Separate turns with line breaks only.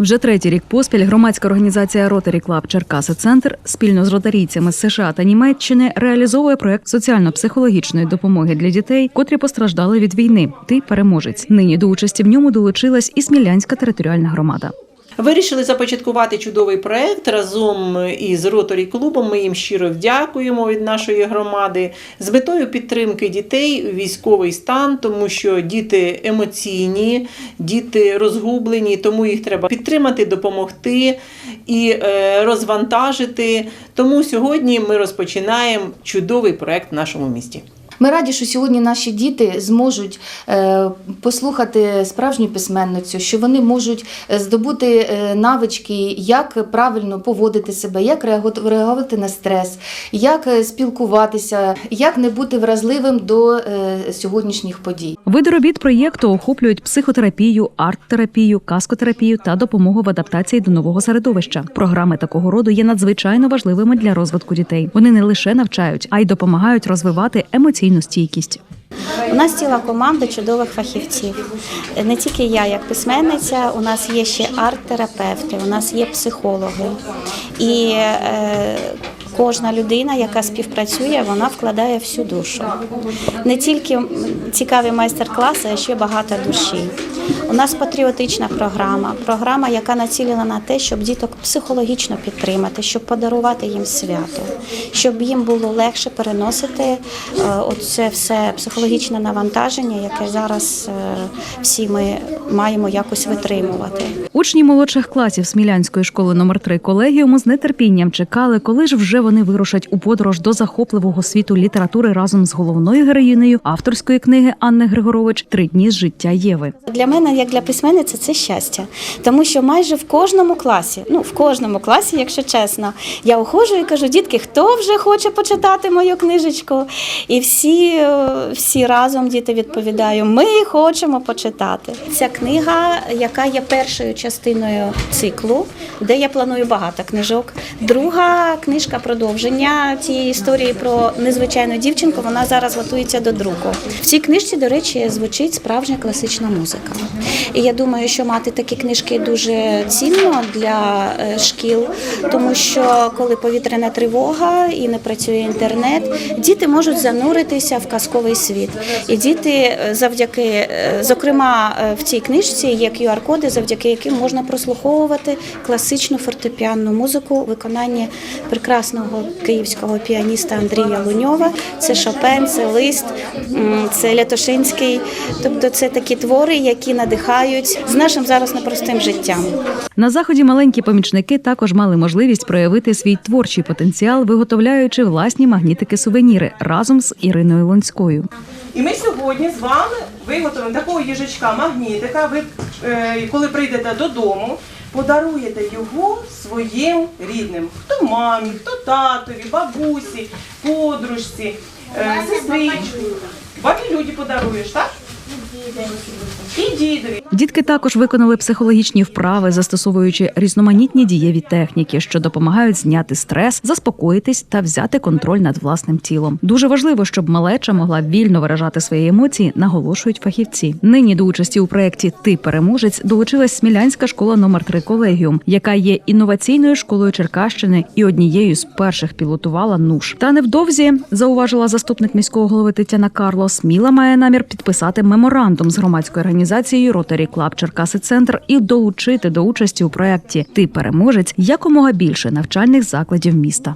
Вже третій рік поспіль громадська організація Rotary Club Черкаси Центр спільно з ротарійцями США та Німеччини реалізовує проект соціально-психологічної допомоги для дітей, котрі постраждали від війни. Ти переможець. Нині до участі в ньому долучилась і Смілянська територіальна громада.
Вирішили започаткувати чудовий проект разом із Ротарі клубом. Ми їм щиро дякуємо від нашої громади з метою підтримки дітей у військовий стан, тому що діти емоційні, діти розгублені, тому їх треба підтримати, допомогти і е, розвантажити. Тому сьогодні ми розпочинаємо чудовий проект в нашому місті.
Ми раді, що сьогодні наші діти зможуть е, послухати справжню письменницю, що вони можуть е, здобути е, навички, як правильно поводити себе, як реагу- реагувати на стрес, як спілкуватися, як не бути вразливим до сьогоднішніх подій.
Види робіт проєкту охоплюють психотерапію, арт-терапію, каскотерапію та допомогу в адаптації до нового середовища. Програми такого роду є надзвичайно важливими для розвитку дітей. Вони не лише навчають, а й допомагають розвивати емоційну стійкість.
У нас ціла команда чудових фахівців. Не тільки я, як письменниця, у нас є ще арт-терапевти, у нас є психологи. І е, кожна людина, яка співпрацює, вона вкладає всю душу. Не тільки цікаві майстер-класи, а ще багато душі. У нас патріотична програма, програма, яка націлена на те, щоб діток психологічно підтримати, щоб подарувати їм свято, щоб їм було легше переносити е, оце все психологічне навантаження, яке зараз е, всі ми маємо якось витримувати.
Учні молодших класів Смілянської школи номер 3 колегіуму з нетерпінням чекали, коли ж вже вони вирушать у подорож до захопливого світу літератури разом з головною героїнею авторської книги Анни Григорович Три дні з життя Єви.
Для мене, як для письменниці, це щастя, тому що майже в кожному класі, ну в кожному класі, якщо чесно, я уходжу і кажу, дітки, хто вже хоче почитати мою книжечку? І всі, е, всі разом діти відповідають, ми хочемо почитати. Ця книга, яка є першою частиною циклу, де я планую багато книжок. Друга книжка продовження цієї історії про незвичайну дівчинку. Вона зараз готується до друку. В цій книжці, до речі, звучить справжня класична музика. І я думаю, що мати такі книжки дуже цінно для е, шкіл, тому що коли повітряна тривога і не працює інтернет, діти можуть зануритися в казковий світ. І діти е, завдяки, е, зокрема, в цій книжці є QR-коди, завдяки яким можна прослуховувати класичну фортепіанну музику у виконанні прекрасного київського піаніста Андрія Луньова. Це Шопен, це Лист, це Лятошинський. Тобто це такі твори, які надихають з нашим зараз непростим життям.
На заході маленькі помічники також мали можливість проявити свій творчий потенціал, виготовляючи власні магнітики-сувеніри разом з Іриною Лонською.
І ми сьогодні з вами виготовимо такого їжачка магнітика. Ви е, коли прийдете додому, подаруєте його своїм рідним. Хто мамі, хто татові, бабусі, подружці, е, сестричці. Бабі люди подаруєш, так?
Дітки також виконали психологічні вправи, застосовуючи різноманітні дієві техніки, що допомагають зняти стрес, заспокоїтись та взяти контроль над власним тілом. Дуже важливо, щоб малеча могла вільно виражати свої емоції, наголошують фахівці. Нині до участі у проєкті Ти переможець долучилась Смілянська школа номер 3 колегіум, яка є інноваційною школою Черкащини і однією з перших пілотувала НУШ. Та невдовзі зауважила заступник міського голови Тетяна Карло. Сміла має намір підписати меморандум з громадською організацією Rotary Club Черкаси Центр і долучити до участі у проєкті Ти переможець якомога більше навчальних закладів міста.